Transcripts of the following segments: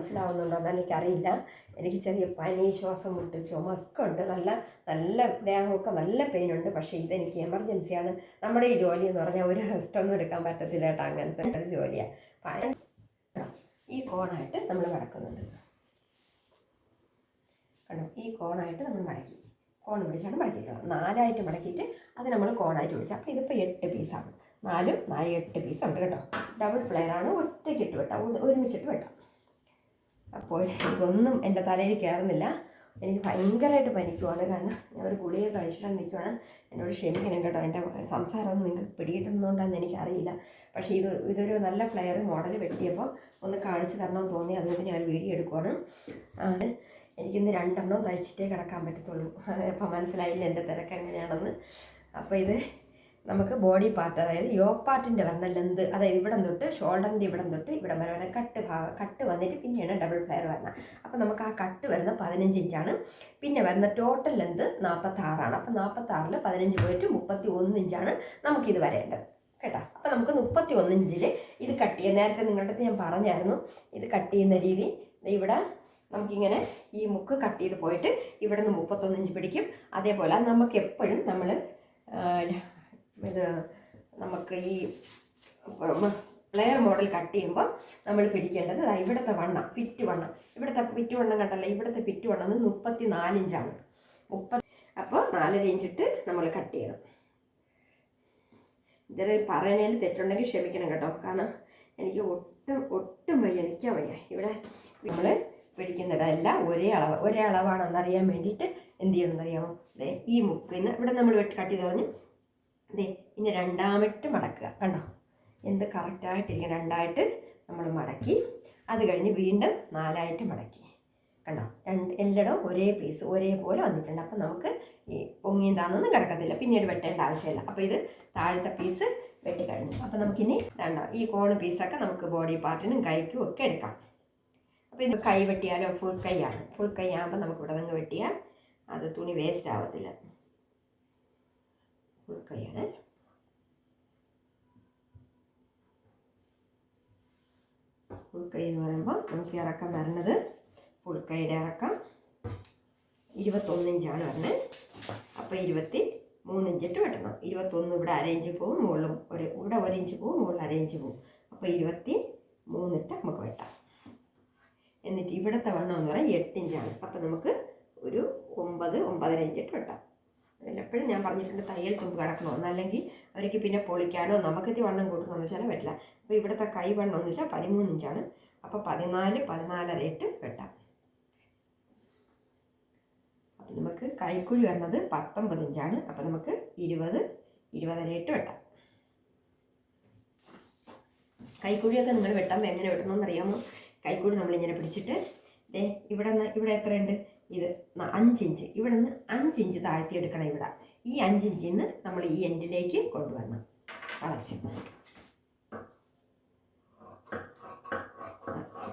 മനസ്സിലാവുന്നുണ്ടോ എന്ന് എനിക്കറിയില്ല. എനിക്ക് ചെറിയ പനി ശ്വാസം മുട്ട് ചുമക്ക ഉണ്ട്. നല്ല നല്ല ദേഹമൊക്കെ നല്ല പെയിൻ ഉണ്ട്. പക്ഷേ ഇതെനിക്ക് എമർജൻസിയാണ് നമ്മുടെ ഈ ജോലി എന്ന് പറഞ്ഞാൽ ഒരു റെസ്റ്റൊന്നും എടുക്കാൻ പറ്റത്തില്ല കേട്ടോ. അങ്ങനത്തെ ഒരു ജോലിയാണ് ഈ കോണായിട്ട് നമ്മൾ മടക്കുന്നുണ്ട്. കണ്ടോ? ഈ കോണായിട്ട് നമ്മൾ മടക്കി. കോൺ പിടിച്ചാണ് മടക്കിയിട്ടുള്ളത്. നാലായിട്ട് മടക്കിയിട്ട് അത് നമ്മൾ കോണായിട്ട് പിടിച്ചു. അപ്പോൾ ഇതിപ്പോൾ എട്ട് പീസാണ് നാലും നാല് എട്ട് പീസുണ്ട് കേട്ടോ. ഡബിൾ പ്ലെയർ ആണ്. ഒറ്റയ്ക്ക് ഇട്ട് വെട്ടാം. ഒരുമിച്ചിട്ട് വെട്ടാം. അപ്പോൾ ഇതൊന്നും എന്റെ തലയിൽ കയറുന്നില്ല. എനിക്ക് ഭയങ്കരമായിട്ട് പനിക്കുവാണ്. കാരണം ഞാൻ ഒരു ഗുളിക കഴിച്ചിട്ടാണ് നിൽക്കുവാണ്. എന്നോട് ക്ഷമിക്കണം കേട്ടോ. എന്റെ സംസാരമൊന്നും നിങ്ങൾക്ക് പിടികിട്ടുന്നതുകൊണ്ടാണെന്ന് എനിക്കറിയില്ല. പക്ഷേ ഇത് ഇതൊരു നല്ല ഫ്ലെയർ മോഡൽ വെട്ടിയപ്പോൾ ഒന്ന് കാണിച്ചു തരണമെന്ന് തോന്നി. അതുകൊണ്ട് ഞാൻ വീഡിയോ എടുക്കുവാണ്. അത് എനിക്കിന്ന് രണ്ടെണ്ണം തയ്ച്ചിട്ടേ കിടക്കാൻ പറ്റത്തുള്ളൂ. അപ്പോൾ മനസ്സിലായില്ല എന്റെ തിരക്ക് എങ്ങനെയാണെന്ന്. അപ്പോൾ ഇത് നമുക്ക് ബോഡി പാർട്ട് അതായത് യോഗ് പാർട്ടിന്റെ വരണ ലെന്ത് അതായത് ഇവിടെ തൊട്ട് ഷോൾഡറിന്റെ ഇവിടെ തൊട്ട് ഇവിടെ വരെ വരെ കട്ട് ഭാഗം കട്ട് വന്നിട്ട് പിന്നെയാണ് ഡബിൾ ഫ്ലെയർ വരുന്നത് അപ്പോൾ നമുക്ക് ആ കട്ട് വരുന്ന പതിനഞ്ച് ഇഞ്ചാണ് പിന്നെ വരുന്ന ടോട്ടൽ ലെന്ത് നാൽപ്പത്താറാണ് അപ്പോൾ നാൽപ്പത്താറിൽ പതിനഞ്ച് പോയിട്ട് മുപ്പത്തി ഒന്ന് ഇഞ്ചാണ് നമുക്കിത് വരേണ്ടത്. കേട്ടോ? അപ്പോൾ നമുക്ക് മുപ്പത്തി ഒന്ന് ഇഞ്ചിൽ ഇത് കട്ട് ചെയ്യാം. നേരത്തെ നിങ്ങളുടെ അടുത്ത് ഞാൻ പറഞ്ഞായിരുന്നു. ഇത് കട്ട് ചെയ്യുന്ന രീതി. ഇവിടെ നമുക്കിങ്ങനെ ഈ മുക്ക് കട്ട് ചെയ്ത് പോയിട്ട് ഇവിടെ നിന്ന് മുപ്പത്തൊന്ന് ഇഞ്ച് പിടിക്കും. അതേപോലെ നമുക്ക് എപ്പോഴും നമ്മൾ ഇത് നമുക്ക് ഈ പ്ലെയർ മോഡൽ കട്ട് ചെയ്യുമ്പോൾ നമ്മൾ പിടിക്കേണ്ടത് ഇവിടുത്തെ വണ്ണം പിറ്റ് വണ്ണം. ഇവിടുത്തെ പിറ്റ് വണ്ണം കണ്ടല്ലോ ഇവിടുത്തെ പിറ്റ് വണ്ണം എന്ന് മുപ്പത്തി നാലിഞ്ചാണ് മുപ്പത്തി അപ്പോൾ നാലര ഇഞ്ചിട്ട് നമ്മൾ കട്ട് ചെയ്യണം. ഇതിൽ പറയുന്നതിൽ തെറ്റുണ്ടെങ്കിൽ ക്ഷമിക്കണം കേട്ടോ. കാരണം എനിക്ക് ഒട്ടും ഒട്ടും വയ്യ നിൽക്കാൻ വയ്യ. ഇവിടെ നമ്മൾ പിടിക്കുന്നിടമെല്ലാം ഒരേ അളവ് ഒരേ അളവാണെന്നറിയാൻ വേണ്ടിയിട്ട് എന്ത് ചെയ്യണമെന്നറിയാമോ? ഈ മുക്കിൽ നിന്ന് ഇവിടെ നമ്മൾ വെട്ടി കട്ട് ചെയ്ത് കളഞ്ഞു. ദേ ഇനി രണ്ടാമിട്ട് മടക്കുക. കണ്ടോ? എന്ത് കറക്റ്റായിട്ടിരിക്കും രണ്ടായിട്ട് നമ്മൾ മടക്കി. അത് കഴിഞ്ഞ് വീണ്ടും നാലായിട്ട് മടക്കി. കണ്ടോ? രണ്ട് എല്ലായിടവും ഒരേ പീസ് ഒരേപോലെ വന്നിട്ടുണ്ട്. അപ്പം നമുക്ക് ഈ പൊങ്ങിയും താന്നൊന്നും കിടക്കത്തില്ല. പിന്നീട് വെട്ടേണ്ട ആവശ്യമില്ല. അപ്പോൾ ഇത് താഴത്തെ പീസ് വെട്ടിക്കഴിഞ്ഞു അപ്പോൾ നമുക്കിനി വേണ്ട ഈ കോണ് പീസൊക്കെ നമുക്ക് ബോഡി പാർട്ടിനും കൈക്കും ഒക്കെ എടുക്കാം. അപ്പോൾ ഇത് കൈ വെട്ടിയാലോ? ഫുൾ കൈയാണ് ഫുൾ കൈ ആകുമ്പോൾ നമുക്ക് ഇവിടെ നിന്ന് വെട്ടിയാൽ അത് തുണി വേസ്റ്റ് ആവത്തില്ല. ഫുൾ കൈയാണ് എന്ന് പറയുമ്പോൾ നമുക്ക് ഇറക്കം വരുന്നത് ഫുൾ കൈയുടെ ഇറക്കം ഇരുപത്തൊന്നിഞ്ചാണ് വരുന്നത് അപ്പോൾ ഇരുപത്തി മൂന്നിഞ്ചിട്ട് വെട്ടണം. ഇരുപത്തൊന്ന് ഇവിടെ അരയിഞ്ച് പോവും മുകളിലും ഒരു ഇവിടെ ഒരു ഇഞ്ച് പോവും മുകളിൽ അരയിഞ്ച് പോവും. അപ്പോൾ ഇരുപത്തി മൂന്നിട്ട് നമുക്ക് വെട്ടാം. എന്നിട്ട് ഇവിടുത്തെ വണ്ണം എന്ന് പറയുന്നത് എട്ടിഞ്ചാണ്. അപ്പോൾ നമുക്ക് ഒരു ഒമ്പത് ഒമ്പതര ഇഞ്ചിട്ട് വെട്ടാം. എപ്പോഴും ഞാൻ പറഞ്ഞിട്ടുണ്ട് തയ്യൽ തുമ്പ് കിടക്കണമെന്ന് അല്ലെങ്കിൽ അവർക്ക് പിന്നെ പൊളിക്കാനോ നമുക്കിത് വണ്ണം കൂട്ടണമെന്ന് വെച്ചാൽ പറ്റില്ല. അപ്പോൾ ഇവിടുത്തെ കൈ വണ്ണം എന്ന് വെച്ചാൽ പതിമൂന്ന് ഇഞ്ചാണ്. അപ്പോൾ പതിനാല് പതിനാലര ഇട്ട് വെട്ടാം. അപ്പം നമുക്ക് കൈക്കുഴി വരുന്നത് പത്തൊമ്പത് ഇഞ്ചാണ്. അപ്പം നമുക്ക് ഇരുപത് ഇരുപതര ഇട്ട് വെട്ടാം. കൈക്കുഴിയൊക്കെ നിങ്ങൾ വെട്ടാൻ എങ്ങനെ വെട്ടണമെന്ന് അറിയാമോ കൈക്കുഴി നമ്മളിങ്ങനെ പിടിച്ചിട്ട് ഇവിടെ ഇവിടെ എത്രയുണ്ട്? ഇത് അഞ്ചിഞ്ച് ഇവിടെ നിന്ന് അഞ്ചിഞ്ച് താഴ്ത്തി എടുക്കണം ഇവിടെ. ഈ അഞ്ചിഞ്ചിൽ നിന്ന് നമ്മൾ ഈ എൻഡിലേക്ക് കൊണ്ടുവരണം. വളച്ച്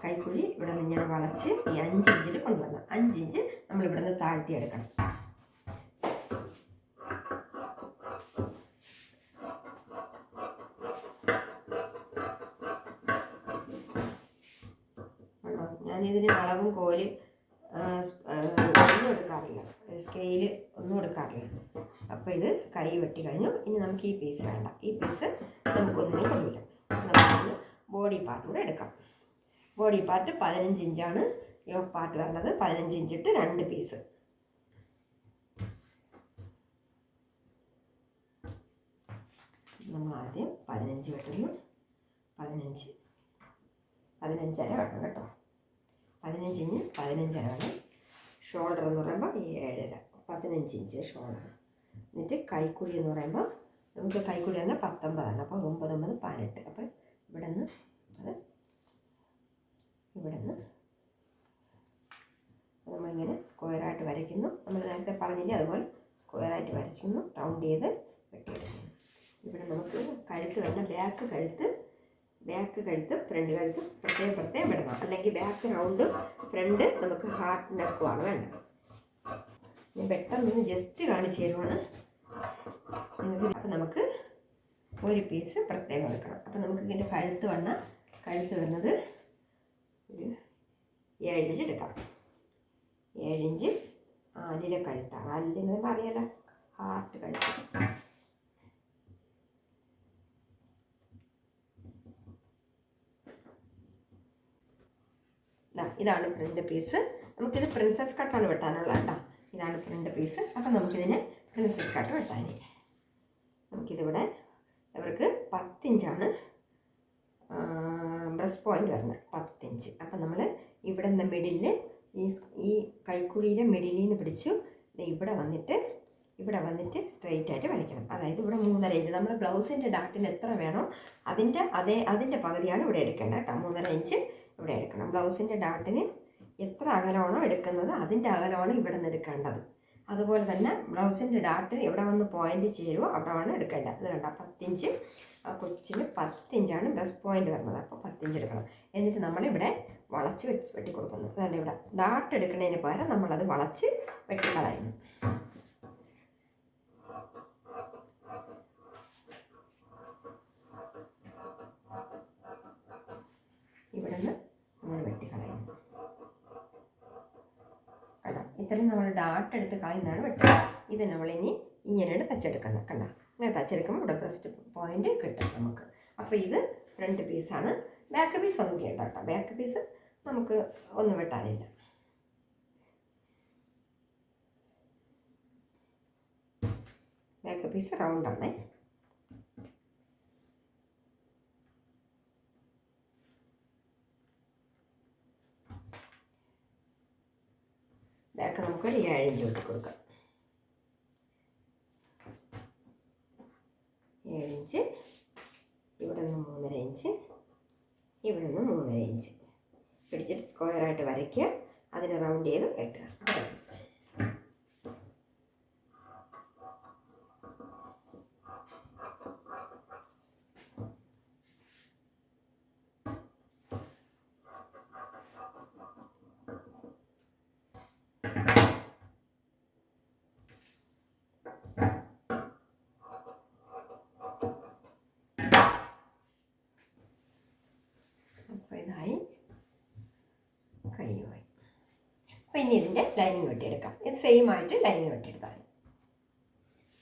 കൈക്കുഴി ഇവിടെ നിന്ന് ഇങ്ങനെ വളച്ച് ഈ അഞ്ചിഞ്ചിൽ കൊണ്ടുവരണം. അഞ്ചിഞ്ച് നമ്മൾ ഇവിടെ നിന്ന് താഴ്ത്തി എടുക്കണം ഞാനിതിന് അളവും കോൽ ഒന്നും എടുക്കാറില്ല. സ്കെയിൽ ഒന്നും എടുക്കാറില്ല. അപ്പോൾ ഇത് കൈ വെട്ടി കഴിഞ്ഞു. ഇനി നമുക്ക് ഈ പീസ് വേണ്ട. ഈ പീസ് നമുക്കൊന്നിനും കൊള്ളില്ല നമുക്കൊന്ന് ബോഡി പാർട്ട് കൂടെ എടുക്കാം. ബോഡി പാർട്ട് പതിനഞ്ച് ഇഞ്ചാണ് യോക്ക് പാർട്ട് വരണത് പതിനഞ്ച് ഇഞ്ചിട്ട് രണ്ട് പീസ് നമ്മൾ ആദ്യം പതിനഞ്ച് വെട്ടുന്നു. പതിനഞ്ച്. പതിനഞ്ചര വെട്ടണം കേട്ടോ. പതിനഞ്ചിന് ഇഞ്ച് പതിനഞ്ചാണ്. ഷോൾഡർ എന്ന് പറയുമ്പോൾ ഏഴര പതിനഞ്ച് ഇഞ്ച് ഷോൾഡർ എന്നിട്ട് കൈക്കുഴി എന്ന് പറയുമ്പോൾ നമുക്ക് കൈക്കുഴി തന്നെ പത്തൊമ്പതാണ്. അപ്പോൾ ഒമ്പത് ഒമ്പത് പതിനെട്ട്. അപ്പോൾ ഇവിടെ നിന്ന് അത് ഇവിടെ നിന്ന് നമ്മളിങ്ങനെ സ്ക്വയറായിട്ട് വരയ്ക്കുന്നു. നമ്മൾ നേരത്തെ പറഞ്ഞില്ലേ അതുപോലെ സ്ക്വയറായിട്ട് വരയ്ക്കുന്നു റൗണ്ട് ചെയ്ത് വെട്ടിയെടുക്കുന്നു. ഇവിടെ നമുക്ക് കഴുത്ത് വരുന്ന ബാക്ക് കഴുത്ത് ബാക്ക് കഴുത്ത് ഫ്രണ്ട് കഴുത്ത് പ്രത്യേകം പ്രത്യേകം വിടണം അല്ലെങ്കിൽ ബാക്ക് റൗണ്ട് ഫ്രണ്ട് നമുക്ക് ഹാർട്ട് നെക്കുമാണ് വേണ്ടത്. ഞാൻ പെട്ടെന്ന് ജസ്റ്റ് കാണിച്ചു തരുവാണ്. അപ്പം നമുക്ക് ഒരു പീസ് പ്രത്യേകം എടുക്കണം. അപ്പം നമുക്ക് ഇതിന്റെ കഴുത്ത് വന്ന കഴുത്ത് വന്നത് ഒരു ഏഴിഞ്ച് എടുക്കാം. ഏഴിഞ്ച് ആലിലെ കഴുത്ത് ആലിലെന്ന് പറയുമ്പോൾ അറിയാലോ ഹാർട്ട് കഴുത്ത. ഇതാണ് പ്രിന്റ് പീസ് നമുക്കിത് പ്രിൻസസ് കട്ടാണ് വെട്ടാനുള്ള കേട്ടോ. ഇതാണ് പ്രിന്റ് പീസ് അപ്പം നമുക്കിതിന് പ്രിൻസസ് കട്ട് വെട്ടാൻ നമുക്കിതിവിടെ ഇവർക്ക് പത്തിഞ്ചാണ് ബ്രസ്റ്റ് പോയിന്റ് വരുന്നത്. പത്തിഞ്ച്. അപ്പം നമ്മൾ ഇവിടെ നിന്ന് മിഡിലിൽ ഈ ഈ കൈക്കുഴിയിലെ മിഡിലിൽ നിന്ന് പിടിച്ചു ഇവിടെ വന്നിട്ട് ഇവിടെ വന്നിട്ട് സ്ട്രെയിറ്റ് ആയിട്ട് വരയ്ക്കണം അതായത് ഇവിടെ മൂന്നര ഇഞ്ച് നമ്മൾ ബ്ലൗസിന്റെ ഡാട്ടിന് എത്ര വേണോ അതിന്റെ അതേ അതിന്റെ പകുതിയാണ് ഇവിടെ എടുക്കേണ്ടത് കേട്ടോ. മൂന്നര ഇഞ്ച് ഇവിടെ എടുക്കണം. ബ്ലൗസിന്റെ ഡാട്ടിന് എത്ര അകലമാണോ എടുക്കുന്നത് അതിന്റെ അകലമാണ് ഇവിടെ നിന്ന് എടുക്കേണ്ടത്. അതുപോലെ തന്നെ ബ്ലൗസിന്റെ ഡാട്ടിന് എവിടെ വന്ന് പോയിന്റ് ചേരുമോ അവിടെ വേണം എടുക്കേണ്ടത്. ഇത് കണ്ട? പത്തിഞ്ച് കൊച്ചിന് പത്തിഞ്ചാണ് ബ്ലസ് പോയിന്റ് വരുന്നത്. അപ്പോൾ പത്തിഞ്ച് എടുക്കണം. എന്നിട്ട് നമ്മളിവിടെ വളച്ച് വെച്ച് വെട്ടി കൊടുക്കുന്നു അതുകൊണ്ട് ഇവിടെ. ഡാട്ട് എടുക്കുന്നതിന് പകരം നമ്മളത് വളച്ച് വെട്ടിക്കളയുന്നു ഇവിടെ നിന്ന് നമ്മൾ വെട്ടിക്കളയുന്നു കണ്ടോ ഇത്രയും നമ്മൾ ഡാട്ട് എടുത്ത് കളയുന്നതാണ് വെട്ടുക. ഇത് നമ്മളിനി ഇങ്ങനെയാണ് തച്ചെടുക്കുന്നത് കണ്ടോ? ഇങ്ങനെ തച്ചെടുക്കുമ്പോൾ ഇവിടെ ബ്രസ്റ്റ് പോയിന്റ് കിട്ടും നമുക്ക്. അപ്പോൾ ഇത് ഫ്രണ്ട് പീസാണ് ബാക്ക് പീസ് ഒന്നും ചെയ്യണ്ട കേട്ടോ. ബാക്ക് പീസ് നമുക്ക് ഒന്നും വെട്ടാനില്ല. ബാക്ക് പീസ് റൗണ്ടാണേ ബാക്ക് നമുക്കൊരു ഏഴിഞ്ച് വെട്ടി കൊടുക്കാം. ഏഴിഞ്ച് ഇവിടെ നിന്ന് മൂന്നര ഇഞ്ച്. ഇവിടെ നിന്ന് മൂന്നര ഇഞ്ച്. പിടിച്ചിട്ട് സ്ക്വയറായിട്ട് വരയ്ക്കുക. അതിനെ റൗണ്ട് ചെയ്ത് കെട്ടുക ഇനി ഇതിന്റെ ലൈനിങ് വെട്ടിയെടുക്കാം. ഇത് സെയിം ആയിട്ട് ലൈനിങ് വെട്ടിയെടുക്കാം.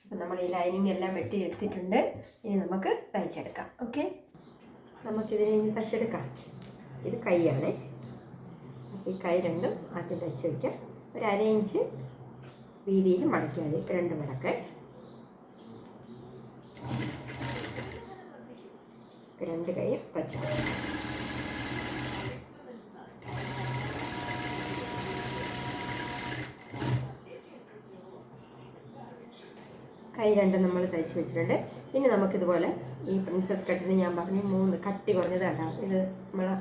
അപ്പം നമ്മൾ ഈ ലൈനിങ് എല്ലാം വെട്ടി എടുത്തിട്ടുണ്ട് ഇനി നമുക്ക് തയ്ച്ചെടുക്കാം. ഓക്കെ നമുക്കിതിനെ ഇനി തയ്ച്ചെടുക്കാം. ഇത് കൈയാണ്. ഈ കൈ രണ്ടും ആദ്യം തയ്ച്ച് വയ്ക്കാം. ഒരു ഇഞ്ച് വീതിയിൽ മടക്കിയാൽ മതി. രണ്ട് മടക്ക്. രണ്ട് കൈ തയ്ച്ചെടുക്കാം. കൈ രണ്ടും നമ്മൾ തയ്ച്ച് വെച്ചിട്ടുണ്ട്. ഇനി നമുക്കിതുപോലെ ഈ പ്രിൻസസ് കട്ടിന് ഞാൻ പറഞ്ഞു മൂന്ന് കട്ടി കുറഞ്ഞത് കണ്ടാ ഇത് നമ്മളെ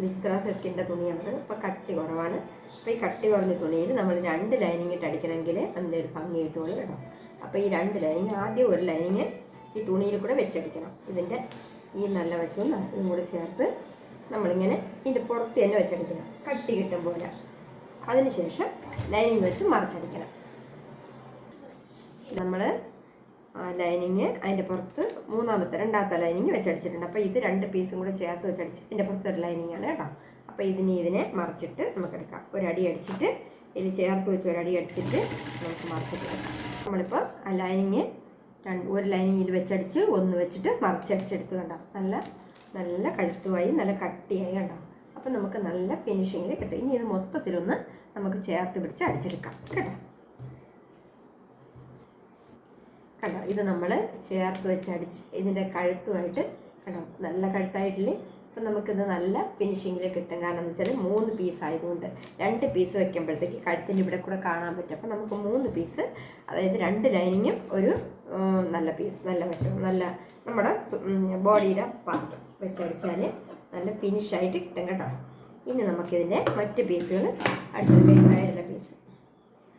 വിചിത്ര സെറ്റിന്റെ തുണിയാണ് അപ്പോൾ കട്ടി കുറവാണ്. അപ്പോൾ ഈ കട്ടി കുറഞ്ഞ തുണിയിൽ നമ്മൾ രണ്ട് ലൈനിങ് ഇട്ട് അടിക്കണമെങ്കിൽ അതിന്റെ ഒരു ഭംഗി കിട്ടുള്ളൂ കേട്ടോ. അപ്പോൾ ഈ രണ്ട് ലൈനിങ് ആദ്യം ഒരു ലൈനിങ് ഈ തുണിയിൽ കൂടെ വെച്ചടിക്കണം. ഇതിന്റെ ഈ നല്ല വശവും ഇതും കൂടെ ചേർത്ത് നമ്മളിങ്ങനെ ഇതിന്റെ പുറത്ത് തന്നെ വെച്ചടിക്കണം. കട്ടി കിട്ടും പോലെ. അതിനുശേഷം ലൈനിങ് വെച്ച് മറിച്ചടിക്കണം. നമ്മൾ ലൈനിങ് അതിന്റെ പുറത്ത് മൂന്നാമത്തെ രണ്ടാമത്തെ ലൈനിങ് വെച്ചടിച്ചിട്ടുണ്ട്. അപ്പോൾ ഇത് രണ്ട് പീസും കൂടെ ചേർത്ത് വെച്ചടിച്ച് ഇതിന്റെ പുറത്തൊരു ലൈനിങ് ആണ് കേട്ടോ. അപ്പോൾ ഇതിന് ഇതിനെ മറിച്ചിട്ട് നമുക്കെടുക്കാം ഒരടി അടിച്ചിട്ട് ഇതിൽ ചേർത്ത് വെച്ച് ഒരടി അടിച്ചിട്ട് നമുക്ക് മറിച്ചിട്ട് എടുക്കാം. നമ്മളിപ്പോൾ ആ ലൈനിങ് രണ്ട് ഒരു ലൈനിങ്ങിൽ വെച്ചടിച്ച് ഒന്ന് വെച്ചിട്ട് മറിച്ചടിച്ചെടുത്ത് കണ്ടോ? നല്ല നല്ല കഴുത്തുമായി നല്ല കട്ടിയായി കണ്ടോ? അപ്പം നമുക്ക് നല്ല ഫിനിഷിങ്ങിൽ കിട്ടും. ഇനി ഇത് മൊത്തത്തിലൊന്ന് നമുക്ക് ചേർത്ത് പിടിച്ച് അടിച്ചെടുക്കാം. കേട്ടോ? കണ്ടോ ഇത് നമ്മൾ ചേർത്ത് വെച്ച് അടിച്ച് ഇതിന്റെ കഴുത്തുമായിട്ട് കണ്ടോ നല്ല കഴുത്തായിട്ടില്ലേ? അപ്പം നമുക്കിത് നല്ല ഫിനിഷിങ്ങിൽ കിട്ടും. കാരണം എന്ന് വെച്ചാൽ മൂന്ന് പീസ് ആയതുകൊണ്ട് രണ്ട് പീസ് വെക്കുമ്പോഴത്തേക്ക് കഴുത്തിന്റെ ഇവിടെ കൂടെ കാണാൻ പറ്റും. അപ്പം നമുക്ക് മൂന്ന് പീസ് അതായത് രണ്ട് ലൈനിങ്ങും ഒരു നല്ല പീസ് നല്ല വശം നല്ല നമ്മുടെ ബോഡിയുടെ പാർട്ട് വെച്ചടിച്ചാൽ നല്ല ഫിനിഷായിട്ട് കിട്ടും കേട്ടോ. ഇനി നമുക്കിതിന്റെ മറ്റ് പീസുകൾ അടിച്ചെടുക്കാം. സൈഡിലെ പീസ്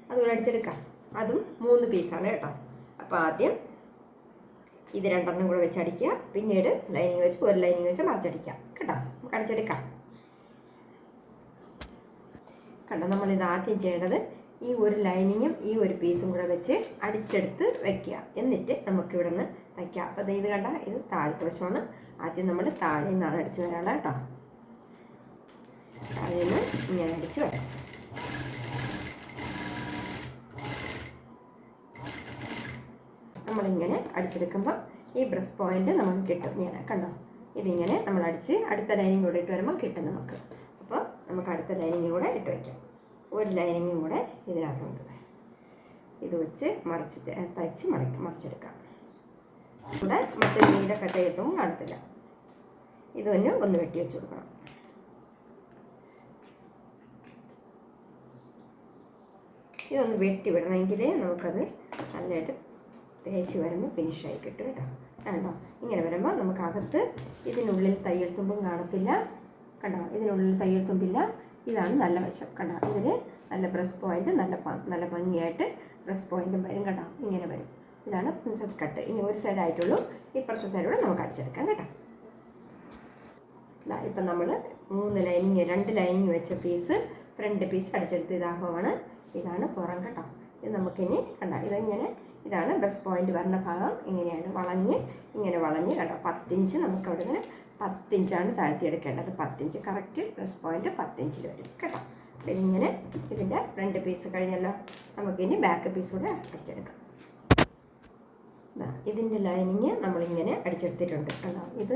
അതുകൂടെ അടിച്ചെടുക്കാം. അതും മൂന്ന് പീസാണ് കേട്ടോ. അപ്പോൾ ആദ്യം ഇത് രണ്ടെണ്ണം കൂടെ വെച്ചടിക്കുക. പിന്നീട് ലൈനിങ് വെച്ച് ഒരു ലൈനിങ് വെച്ച് മറിച്ചടിക്കാം കേട്ടോ? നമുക്ക് അടിച്ചെടുക്കാം. കണ്ടോ? നമ്മളിത് ആദ്യം ചെയ്യേണ്ടത് ഈ ഒരു ലൈനിങ്ങും ഈ ഒരു പീസും കൂടെ വെച്ച് അടിച്ചെടുത്ത് വെക്കുക. എന്നിട്ട് നമുക്ക് ഇവിടെ നിന്ന് തയ്ക്കാം അപ്പോൾ ഇത് കണ്ട? ഇത് താഴത്തെ വശമാണ്. ആദ്യം നമ്മൾ താഴെ നിന്നാണ് അടിച്ച് വരാനുള്ള കേട്ടോ. താഴെ നിന്ന് ഇങ്ങനെ അടിച്ച് വരാം. നമ്മളിങ്ങനെ അടിച്ചെടുക്കുമ്പോൾ ഈ ബ്രസ് പോയിന്റ് നമുക്ക് കിട്ടും. ഇങ്ങനെ കണ്ടോ? ഇതിങ്ങനെ നമ്മൾ അടിച്ച് അടുത്ത ലൈനിങ് കൂടെ ഇട്ട് വരുമ്പോൾ കിട്ടും നമുക്ക്. അപ്പോൾ നമുക്ക് അടുത്ത ലൈനിങ് കൂടെ ഇട്ട് വയ്ക്കാം. ഒരു ലൈനിങ്ങും കൂടെ ഇതിനകത്തുണ്ട്. ഇത് വെച്ച് മറിച്ച് തയ്ച്ച് മടക്കി മറിച്ചെടുക്കാം. ഇവിടെ മറ്റേ നീല കട്ടയത്തും കാണത്തില്ല. ഇത് തന്നെ ഒന്ന് വെട്ടി വെച്ച് കൊടുക്കണം. ഇതൊന്ന് വെട്ടി വിടണമെങ്കിലേ നമുക്കത് നല്ലതായിട്ട് തേച്ച് വരുമ്പോൾ ഫിനിഷായി കിട്ടും കേട്ടോ. കണ്ടോ? ഇങ്ങനെ വരുമ്പോൾ നമുക്ക് അകത്ത് ഇതിനുള്ളിൽ തയ്യൽ തുമ്പും കാണത്തില്ല. കണ്ടോ? ഇതിനുള്ളിൽ തയ്യൽ തുമ്പില്ല ഇതാണ് നല്ല വശം. കണ്ടോ? ഇതിൽ നല്ല ബ്രസ് പോയിന്റ് നല്ല നല്ല ഭംഗിയായിട്ട് ബ്രസ് പോയിന്റും വരും കണ്ടോ ഇങ്ങനെ വരും. ഇതാണ് പ്രിൻസസ് കട്ട് ഇനി ഒരു സൈഡ് ആയിട്ടുള്ളൂ. ഇപ്പുറത്തെ സൈഡൂടെ നമുക്ക് അടിച്ചെടുക്കാം കേട്ടോ. ഇപ്പം നമ്മൾ മൂന്ന് ലൈനിങ് രണ്ട് ലൈനിങ് വെച്ച പീസ് ഫ്രണ്ട് പീസ് അടിച്ചെടുത്ത് ഇതാകുവാണ് ഇതാണ് പുറം കേട്ടോ ഇത് നമുക്കിനി കണ്ട? ഇതിങ്ങനെ ഇതാണ് ബ്രസ്റ്റ് പോയിന്റ് വരുന്ന ഭാഗം. ഇങ്ങനെയാണ് വളഞ്ഞ് ഇങ്ങനെ വളഞ്ഞ് കണ്ടോ പത്തിഞ്ച് നമുക്ക് അവിടെ നിന്ന് പത്തിഞ്ചാണ് താഴ്ത്തിയെടുക്കേണ്ടത്. പത്തിഞ്ച് കറക്റ്റ് ബ്രസ്റ്റ് പോയിന്റ് പത്തിഞ്ചിൽ വരും കേട്ടോ. പിന്നെ ഇങ്ങനെ ഇതിന്റെ ഫ്രണ്ട് പീസ് കഴിഞ്ഞല്ലോ. നമുക്കിനി ബാക്ക് പീസ് കൂടെ അടിച്ചെടുക്കാം. ഇതിന്റെ ലൈനിങ് നമ്മളിങ്ങനെ അടിച്ചെടുത്തിട്ടുണ്ട്. കണ്ടോ ഇത്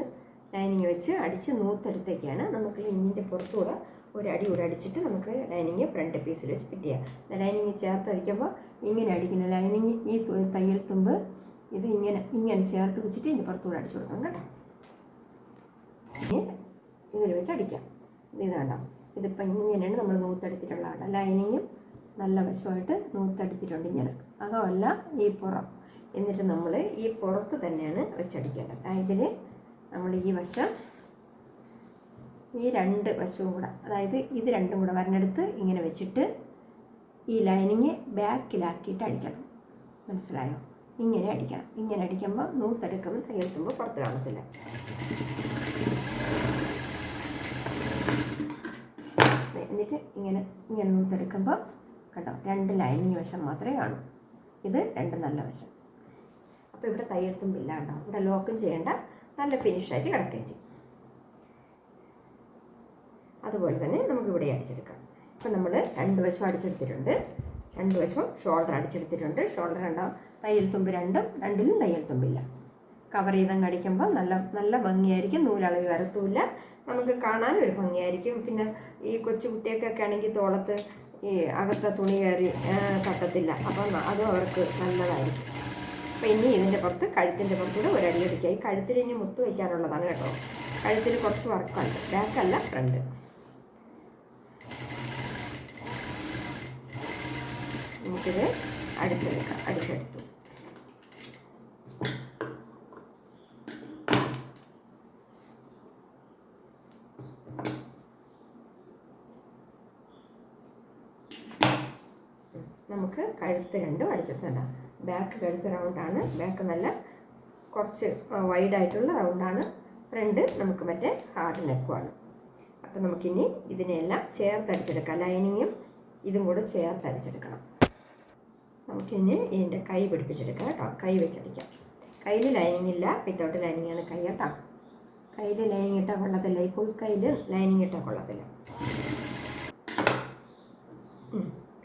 ലൈനിങ് വെച്ച് അടിച്ച് നൂത്തെടുത്തേക്കാണ്. നമുക്ക് ഇതിന്റെ പുറത്തുകൂടെ ഒരു അടി കൂടെ അടിച്ചിട്ട് നമുക്ക് ലൈനിങ് ഫ്രണ്ട് പീസിൽ വെച്ച് ഫിറ്റ് ചെയ്യാം. ലൈനിങ് ചേർത്ത് അടിക്കുമ്പോൾ ഇങ്ങനെ അടിക്കണം ലൈനിങ് ഈ തയ്യൽ തുമ്പ് ഇത് ഇങ്ങനെ ഇങ്ങനെ ചേർത്ത് വെച്ചിട്ട് ഇതിന്റെ പുറത്തുകൂടെ അടിച്ചു കൊടുക്കണം കേട്ടോ. ഇതിൽ വെച്ച് അടിക്കാം. ഇത് കണ്ടോ? ഇതിപ്പോൾ ഇങ്ങനെയാണ് നമ്മൾ നൂത്തെടുത്തിട്ടുള്ളതാണ് ലൈനിങ്ങും നല്ല വശമായിട്ട് നൂത്തെടുത്തിട്ടുണ്ട് ഇങ്ങനെ. അകമല്ല ഈ പുറം. എന്നിട്ട് നമ്മൾ ഈ പുറത്ത് തന്നെയാണ് വെച്ചടിക്കേണ്ടത്. ഇതിൽ നമ്മൾ ഈ വശം ഈ രണ്ട് വശവും കൂടെ അതായത് ഇത് രണ്ടും കൂടെ വരണെടുത്ത് ഇങ്ങനെ വെച്ചിട്ട് ഈ ലൈനിങ് ബാക്കിലാക്കിയിട്ട് അടിക്കണം. മനസ്സിലായോ? ഇങ്ങനെ അടിക്കണം. ഇങ്ങനെ അടിക്കുമ്പോൾ നൂത്തെടുക്കുമ്പോൾ തയ്യെടുക്കുമ്പോൾ പുറത്ത് കാണത്തില്ല. എന്നിട്ട് ഇങ്ങനെ ഇങ്ങനെ നൂത്തെടുക്കുമ്പോൾ കണ്ടോ രണ്ട് ലൈനിങ് വശം മാത്രമേ കാണൂ. ഇത് രണ്ട് നല്ല വശം. അപ്പോൾ ഇവിടെ തയ്യെടുത്തും ഇല്ലാണ്ടോ ഇവിടെ ലോക്കും ചെയ്യേണ്ട നല്ല ഫിനിഷായിട്ട് കിടക്കുകയും ചെയ്യും. അതുപോലെ തന്നെ നമുക്ക് ഇവിടെ അടിച്ചെടുക്കാം. ഇപ്പം നമ്മൾ രണ്ട് വശം അടിച്ചെടുത്തിട്ടുണ്ട്. രണ്ട് വശവും ഷോൾഡർ അടിച്ചെടുത്തിട്ടുണ്ട്. ഷോൾഡർ രണ്ടോ തയ്യൽ തുമ്പ് രണ്ടും രണ്ടിലും തയ്യൽ തുമ്പില്ല. കവർ ചെയ്തങ്ങ് അടിക്കുമ്പോൾ നല്ല നല്ല ഭംഗിയായിരിക്കും. നൂലളവ് വരത്തുമില്ല. നമുക്ക് കാണാൻ ഒരു ഭംഗിയായിരിക്കും. പിന്നെ ഈ കൊച്ചു കുട്ടിയൊക്കെ ആണെങ്കിൽ തോളത്ത് ഈ അകത്തെ തുണി കയറി തട്ടത്തില്ല. അപ്പം അതും അവർക്ക് നല്ലതായിരിക്കും. അപ്പം ഇനി ഇതിന്റെ പുറത്ത് കഴുത്തിന്റെ പുറത്തൂടെ ഒരടി അടിക്കുക ഈ കഴുത്തിൽ ഇനി മുത്ത് വയ്ക്കാനുള്ളതാണ് കേട്ടോ. കഴുത്തിൽ കുറച്ച് വർക്കുണ്ട് ബാക്കല്ല ഫ്രണ്ട് നമുക്കിത് അടിച്ചെടുക്കാം അടിച്ചെടുത്തു നമുക്ക് കഴുത്ത് രണ്ടും അടിച്ചെടുത്തണ്ട ബാക്ക് കഴുത്ത് റൗണ്ടാണ് ബാക്ക് നല്ല കുറച്ച് വൈഡായിട്ടുള്ള റൗണ്ടാണ് ഫ്രണ്ട് നമുക്ക് മറ്റേ ഹാർഡ് നെക്കുമാണ് അപ്പം നമുക്കിനി ഇതിനെല്ലാം ചേർത്തടിച്ചെടുക്കാം ലൈനിങ്ങും ഇതും കൂടെ ചേർത്തടിച്ചെടുക്കണം നമുക്കിനി ഇതിന്റെ കൈ പിടിപ്പിച്ചെടുക്കാം കേട്ടോ. കൈ വെച്ചടിക്കാം. കയ്യിൽ ലൈനിങ് ഇല്ല. വിത്തൗട്ട് ലൈനിങ് ആണ് കൈ കേട്ടോ. കയ്യിൽ ലൈനിങ് ഇട്ടാൽ കൊള്ളത്തില്ല. ഫുൾ കയ്യിൽ ലൈനിങ് ഇട്ടാൽ കൊള്ളത്തില്ല.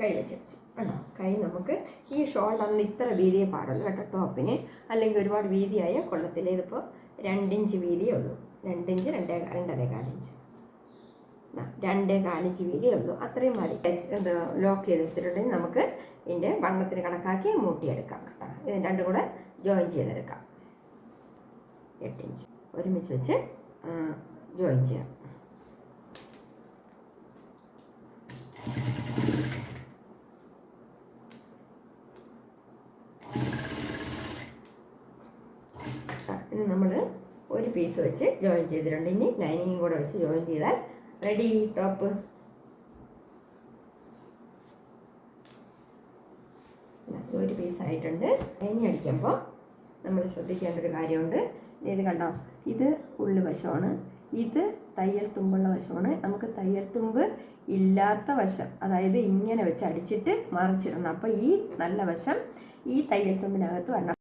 കൈ വെച്ചടിച്ചു. കേട്ടോ കൈ നമുക്ക് ഈ ഷോൾഡറിന് ഇത്ര വീതിയെ പാടുള്ളൂ കേട്ടോ. ടോപ്പിന് അല്ലെങ്കിൽ ഒരുപാട് വീതിയായ കൊള്ളത്തില്ല. ഇതിപ്പോൾ രണ്ടിഞ്ച് വീതിയേ ഉള്ളൂ. രണ്ടിഞ്ച് രണ്ടേ രണ്ടര കാൽ രണ്ടേ കാലിഞ്ച് വീതിയേ ഉള്ളൂ. അത്രയും മതി. ഇത് ലോക്ക് ചെയ്തെടുത്തിട്ടുണ്ടെങ്കിൽ നമുക്ക് ഇതിന്റെ വണ്ണത്തിന് കണക്കാക്കി മൂട്ടിയെടുക്കാം കേട്ടോ. ഇത് രണ്ടും കൂടെ ജോയിൻ ചെയ്തെടുക്കാം. എട്ട് ഇഞ്ച് ഒരുമിച്ച് വെച്ച് ജോയിൻ ചെയ്യാം. ഇനി നമ്മൾ ഒരു പീസ് വെച്ച് ജോയിൻ ചെയ്തിട്ടുണ്ട്. ഇനി ലൈനിങ്ങും കൂടെ വെച്ച് ജോയിൻ ചെയ്താൽ റെഡി ടോപ്പ് ഒരു പീസ് ആയിട്ടുണ്ട്. അടിക്കുമ്പോൾ നമ്മൾ ശ്രദ്ധിക്കേണ്ട ഒരു കാര്യമുണ്ട്. ഇത് കണ്ടോ? ഇത് ഉള്ളു വശമാണ്. ഇത് തയ്യൽ തുമ്പുള്ള വശമാണ്. നമുക്ക് തയ്യൽ തുമ്പ് ഇല്ലാത്ത വശം അതായത് ഇങ്ങനെ വെച്ച് അടിച്ചിട്ട് മറിച്ചിടണം. അപ്പോൾ ഈ നല്ല വശം ഈ തയ്യൽ തുമ്പിനകത്ത് വരണം.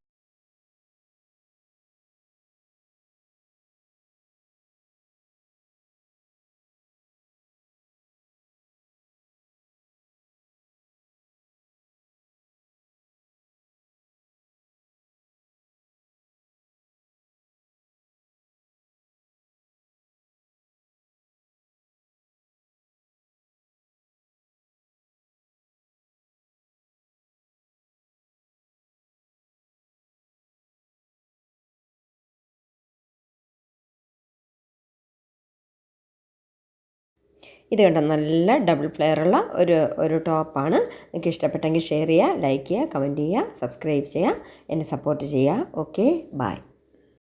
ഇത് കണ്ടോ നല്ല ഡബിൾ പ്ലെയറുള്ള ഒരു ഒരു ടോപ്പാണ് നിങ്ങൾക്ക് ഇഷ്ടപ്പെട്ടെങ്കിൽ ഷെയർ ചെയ്യുക ലൈക്ക് ചെയ്യുക കമന്റ് ചെയ്യുക സബ്സ്ക്രൈബ് ചെയ്യുക എന്നെ സപ്പോർട്ട് ചെയ്യുക. Okay bye